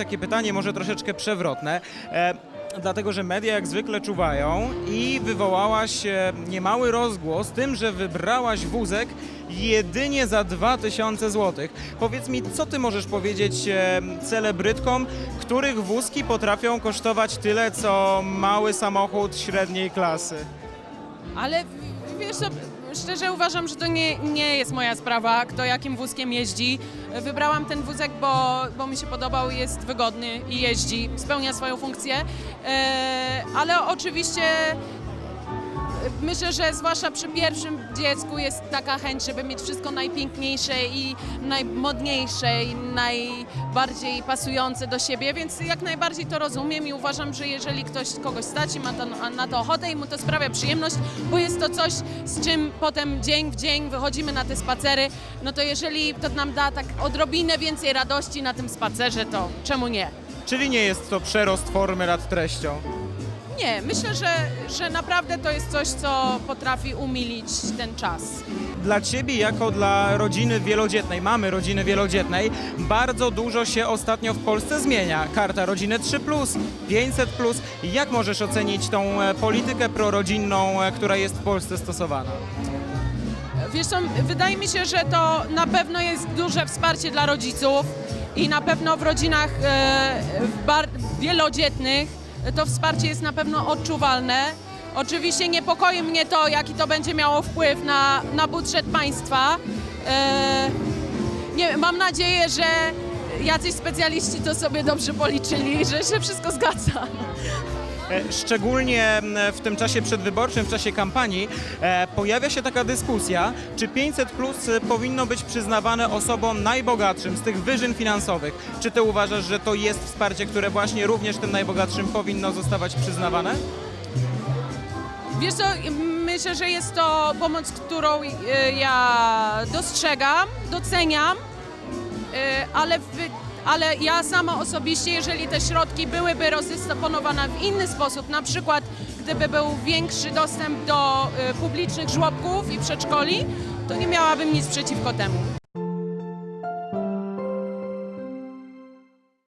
Takie pytanie może troszeczkę przewrotne. E, Dlatego, że media jak zwykle czuwają i wywołałaś e, niemały rozgłos tym, że wybrałaś wózek jedynie za 2000 zł. Powiedz mi, co ty możesz powiedzieć e, celebrytkom, których wózki potrafią kosztować tyle, co mały samochód średniej klasy? Ale wiesz co, szczerze uważam, że to nie, nie jest moja sprawa, kto jakim wózkiem jeździ. Wybrałam ten wózek, bo, bo mi się podobał, jest wygodny i jeździ, spełnia swoją funkcję. E, ale oczywiście myślę, że zwłaszcza przy pierwszym dziecku jest taka chęć, żeby mieć wszystko najpiękniejsze i najmodniejsze i najbardziej pasujące do siebie, więc jak najbardziej to rozumiem i uważam, że jeżeli ktoś kogoś stać i ma to, na to ochotę i mu to sprawia przyjemność, bo jest to coś, z czym potem dzień w dzień wychodzimy na te spacery, no to jeżeli to nam da tak odrobinę więcej radości na tym spacerze, to czemu nie? Czyli nie jest to przerost formy nad treścią? Nie, myślę, że, że naprawdę to jest coś, co potrafi umilić ten czas. Dla ciebie, jako dla rodziny wielodzietnej, mamy rodziny wielodzietnej, bardzo dużo się ostatnio w Polsce zmienia. Karta rodziny 3, 500. Jak możesz ocenić tą e, politykę prorodzinną, e, która jest w Polsce stosowana? Wiesz co, wydaje mi się, że to na pewno jest duże wsparcie dla rodziców i na pewno w rodzinach e, w wielodzietnych to wsparcie jest na pewno odczuwalne. Oczywiście niepokoi mnie to, jaki to będzie miało wpływ na, na budżet państwa. E, nie, mam nadzieję, że jacyś specjaliści to sobie dobrze policzyli, że się wszystko zgadza. E, Szczególnie w tym czasie przedwyborczym, w czasie kampanii, e, pojawia się taka dyskusja, czy 500 plus powinno być przyznawane osobom najbogatszym z tych wyżyn finansowych. Czy ty uważasz, że to jest wsparcie, które właśnie również tym najbogatszym powinno zostawać przyznawane? Wiesz co, myślę, że jest to pomoc, którą e, ja dostrzegam, doceniam, e, ale, wy- ale ja sama osobiście, jeżeli te środki byłyby rozdysponowane w inny sposób, na przykład gdyby był większy dostęp do e, publicznych żłobków i przedszkoli, to nie miałabym nic przeciwko temu.